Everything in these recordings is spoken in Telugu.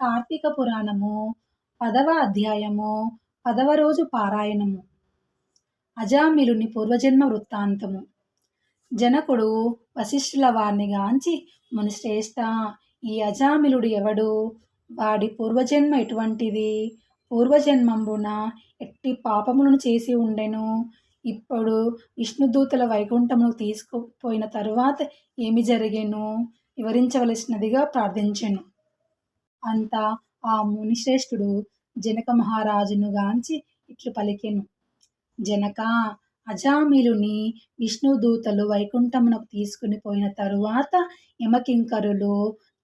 కార్తీక పురాణము పదవ అధ్యాయము పదవ రోజు పారాయణము. అజామిలుని పూర్వజన్మ వృత్తాంతము. జనకుడు వశిష్ఠుల వారిని గాంచి మునిశ్రేష్ఠ ఈ అజామిలుడు ఎవడు? వాడి పూర్వజన్మ ఎటువంటిది? పూర్వజన్మంబున ఎట్టి పాపములను చేసి ఉండెను? ఇప్పుడు విష్ణుదూతల వైకుంఠమును తీసుకుపోయిన తరువాత ఏమి జరిగేను? వివరించవలసినదిగా ప్రార్థించెను. అంతా ఆ మునిశ్రేష్ఠుడు జనక మహారాజును గాంచి ఇట్లు పలికెను. జనక అజామిలుని విష్ణుదూతలు వైకుంఠమునకు తీసుకుని పోయిన తరువాత యమకింకరులు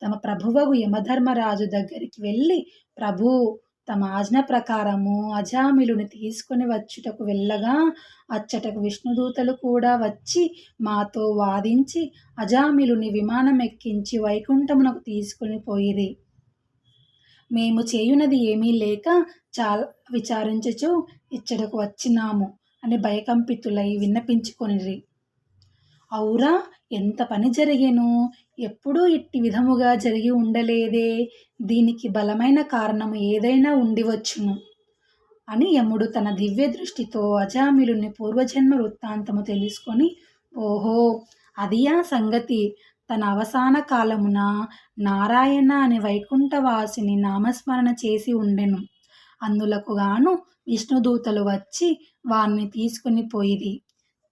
తమ ప్రభువగు యమధర్మరాజు దగ్గరికి వెళ్ళి ప్రభు తమ ఆజ్ఞ ప్రకారము అజామిలుని తీసుకుని వచ్చుటకు వెళ్ళగా అచ్చటకు విష్ణుదూతలు కూడా వచ్చి మాతో వాదించి అజామిలుని విమానం ఎక్కించి వైకుంఠమునకు తీసుకుని పోయిరి. మేము చేయునది ఏమీ లేక చాలా విచారించుచు ఇచ్చడకు వచ్చినాము అని భయకంపితులై విన్నపించుకొనిరి. ఔరా ఎంత పని జరిగేను? ఎప్పుడూ ఇట్టి విధముగా జరిగి ఉండలేదే. దీనికి బలమైన కారణము ఏదైనా ఉండివచ్చును అని యముడు తన దివ్య దృష్టితో అజామిలుని పూర్వజన్మ వృత్తాంతము తెలుసుకొని ఓహో అదియా సంగతి. తన అవసాన కాలమున నారాయణ అని వైకుంఠవాసిని నామస్మరణ చేసి ఉండెను. అందులకు గాను విష్ణుదూతలు వచ్చి వారిని తీసుకుని పోయిది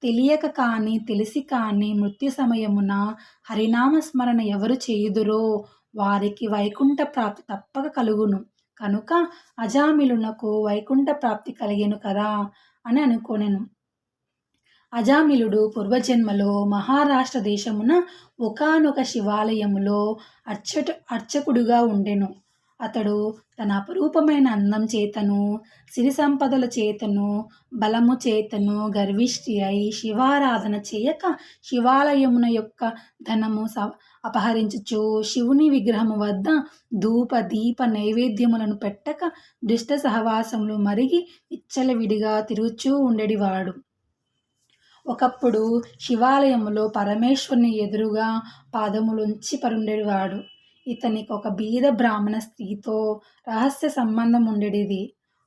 తెలియక కానీ తెలిసి కానీ మృత్యు సమయమున హరినామస్మరణ ఎవరు చేయుదురో వారికి వైకుంఠ ప్రాప్తి తప్పక కలుగును. కనుక అజామిలునకు వైకుంఠ ప్రాప్తి కలిగేను కదా అని అనుకోనెను. అజామిలుడు పూర్వజన్మలో మహారాష్ట్ర దేశమున ఒకనొక శివాలయములో అర్చట అర్చకుడుగా ఉండెను. అతడు తన అపురూపమైన అందం చేతను సిరి సంపదల చేతను బలము చేతను గర్విష్టి అయి శివారాధన చేయక శివాలయమున యొక్క ధనము స అపహరించుచు శివుని విగ్రహము వద్ద ధూప దీప నైవేద్యములను పెట్టక దుష్ట సహవాసములు మరిగి విచ్చలవిడిగా తిరుగుచూ ఉండడివాడు. ఒకప్పుడు శివాలయంలో పరమేశ్వరుని ఎదురుగా పాదములుంచి పరుండేవాడు ఇతనికి ఒక బీద బ్రాహ్మణ స్త్రీతో రహస్య సంబంధం ఉండేది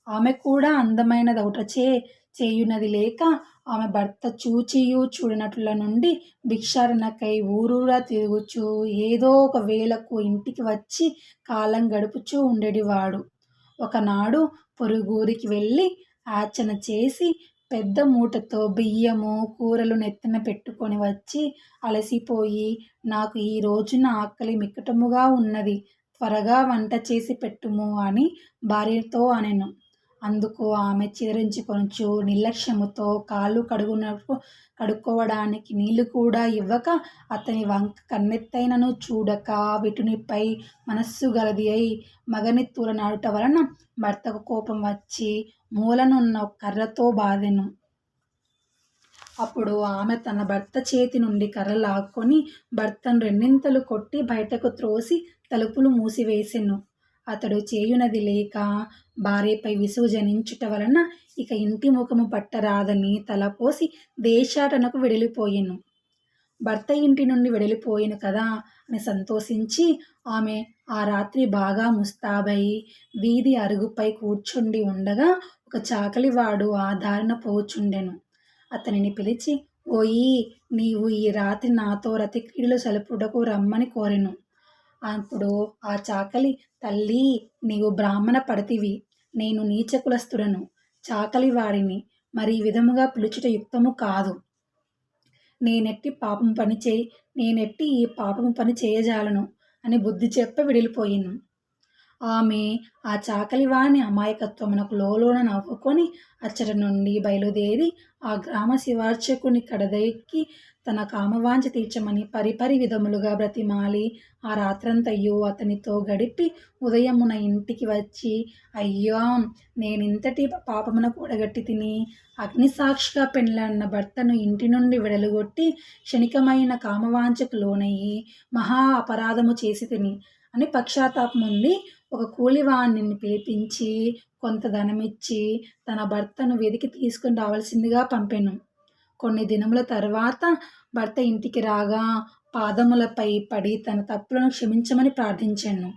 ఆమె కూడా అందమైన దౌటచే చేయునది లేక ఆమె భర్త చూచియు చూడనట్ల నుండి భిక్షారణకై ఊరూరా తిరుగుచు ఏదో ఒక వేళకు ఇంటికి వచ్చి కాలం గడుపుచూ ఉండేవాడు ఒకనాడు పొరుగురికి వెళ్ళి ఆచన చేసి పెద్ద మూటతో బియ్యము కూరలు నెత్తిన పెట్టుకొని వచ్చి అలసిపోయి నాకు ఈ రోజున ఆకలి మిక్కటముగా ఉన్నది త్వరగా వంట చేసి పెట్టుము అని భార్యతో అనెను. అందుకు ఆమె చిదరించుకొనుచు నిర్లక్ష్యముతో కాళ్ళు కడుగునకు కడుక్కోవడానికి నీళ్ళు కూడా ఇవ్వక అతని వంక కన్నెత్తైనను చూడక విటునిపై మనస్సు గలది అయి మగని తూలనాడుట వలన భర్తకు కోపం వచ్చి మూలనున్న కర్రతో బాధెను. అప్పుడు ఆమె తన భర్త చేతి నుండి కర్ర లాక్కొని భర్తను రెండింతలు కొట్టి బయటకు త్రోసి తలుపులు మూసివేసెను. అతడు చేయునది లేక భార్యపై విసుగు జనించుట వలన ఇక ఇంటి ముఖము పట్టరాదని తలపోసి దేశాటనకు వెడలిపోయెను. భర్త ఇంటి నుండి వెడలిపోయాను కదా అని సంతోషించి ఆమె ఆ రాత్రి బాగా ముస్తాబై వీధి అరుగుపై కూర్చుండి ఉండగా ఒక చాకలివాడు ఆ దారిన పోచుండెను. అతనిని పిలిచి ఓయి నీవు ఈ రాత్రి నాతో రతిక్రీడలు సలుపుటకు రమ్మని కోరెను. అప్పుడు ఆ చాకలి తల్లి నీవు బ్రాహ్మణ పడతివి. నేను నీచకులస్తుడను చాకలి వాడిని మరి ఈ విధముగా పిలుచుట యుక్తము కాదు. నేనెట్టి పాపం పని చేయి నేనెట్టి ఈ పాపము పని చేయజాలను అని బుద్ధి చెప్ప విడిలిపోయిను. ఆమె ఆ చాకలివాని అమాయకత్వమునకు లోలోన నవ్వుకొని అచ్చట నుండి బయలుదేరి ఆ గ్రామ శివార్చకుని కడదెక్కి తన కామవాంఛ తీర్చమని పరిపరి విధములుగా బ్రతిమాలి. ఆ రాత్రంతయ్యో అతనితో గడిపి ఉదయమున ఇంటికి వచ్చి అయ్యో నేనింతటి పాపమున కూడగట్టి తిని అగ్నిసాక్షిగా పెళ్ళన్న భర్తను ఇంటి నుండి విడలుగొట్టి క్షణికమైన కామవాంఛకు లోనయ్యి మహా అపరాధము చేసి తిని అని పక్షాతాపం ఉంది ఒక కూలివాణ్ణిని పిలిపించి కొంత ధనమిచ్చి తన భర్తను వెదికి తీసుకుని రావాల్సిందిగా పంపాను. కొన్ని దినముల తర్వాత భర్త ఇంటికి రాగా పాదములపై పడి తన తప్పులను క్షమించమని ప్రార్థించాను.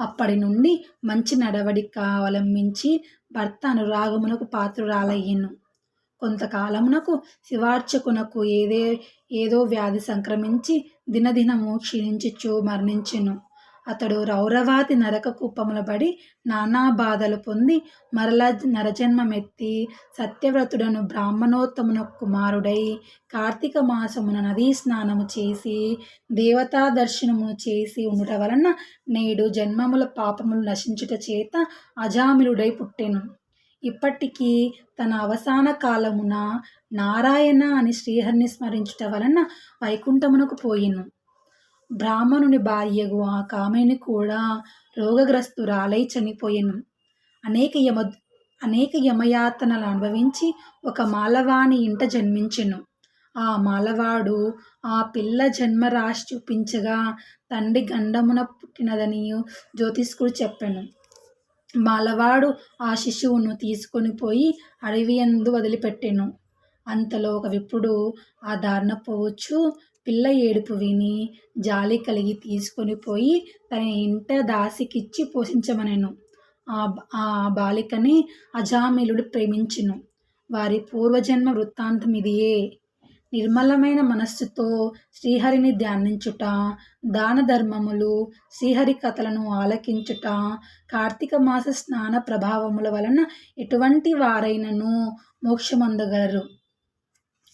అప్పటి నుండి మంచి నడవడిక అవలంబించి భర్త అనురాగమునకు పాత్రురాలయ్యాను. కొంతకాలమునకు శివార్చకునకు ఏదే ఏదో వ్యాధి సంక్రమించి దినదినము క్షీణించుచు మరణించెను. అతడు రౌరవాతి నరక కుప్పములబడి నానా బాధలు పొంది మరల నరజన్మమెత్తి సత్యవ్రతుడను బ్రాహ్మణోత్తమున కుమారుడై కార్తీక మాసమున నదీ స్నానము చేసి దేవతా దర్శనము చేసి ఉండుట వలన నేడు జన్మముల పాపములు నశించుట చేత అజామిలుడై పుట్టెను. ఇప్పటికీ తన అవసాన కాలమున నారాయణ అని శ్రీహరిని స్మరించుట వలన వైకుంఠమునకు పోయిను. బ్రాహ్మణుని భార్యగు ఆ కామెని కూడా రోగగ్రస్తురాలై చనిపోయెను. అనేక యమ అనేక యమయాతనలు అనుభవించి ఒక మాలవాణి ఇంట జన్మించెను. ఆ మాలవాడు ఆ పిల్ల జన్మరాశి చూపించగా తండ్రి గండమున పుట్టినదని జ్యోతిష్కుడు చెప్పాను. మాలవాడు ఆ శిశువును తీసుకొని పోయి అడవి ఎందు వదిలిపెట్టెను. అంతలో ఒక విప్పుడు ఆ దారిన పోవచ్చు పిల్ల ఏడుపు విని జాలి కలిగి తీసుకొని పోయి తన ఇంట దాసికిచ్చి పోషించమనెను. ఆ ఆ బాలికని అజామిలుడు ప్రేమించును. వారి పూర్వజన్మ వృత్తాంతం ఇదియే నిర్మలమైన మనస్సుతో శ్రీహరిని ధ్యానించుట దాన ధర్మములు శ్రీహరి కథలను ఆలకించుట కార్తీక మాస స్నాన ప్రభావముల వలన ఎటువంటి వారైనను మోక్షమందగలరు.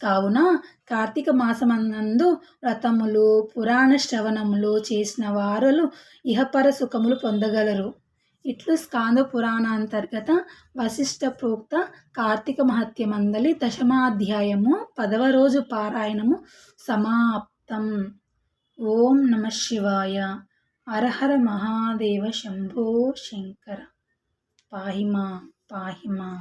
కావున కార్తీక మాసమనందు వ్రతములు పురాణ శ్రవణములు చేసిన వారులు ఇహపర సుఖములు పొందగలరు. ఇట్లు స్కాంద పురాణాంతర్గత వశిష్ట ప్రోక్త కార్తీక మహత్యమందలి దశమాధ్యాయము పదవ రోజు పారాయణము సమాప్తం. ఓం నమ శివాయ. అరహర మహాదేవ శంభో శంకర. పాహిమా పాహిమా.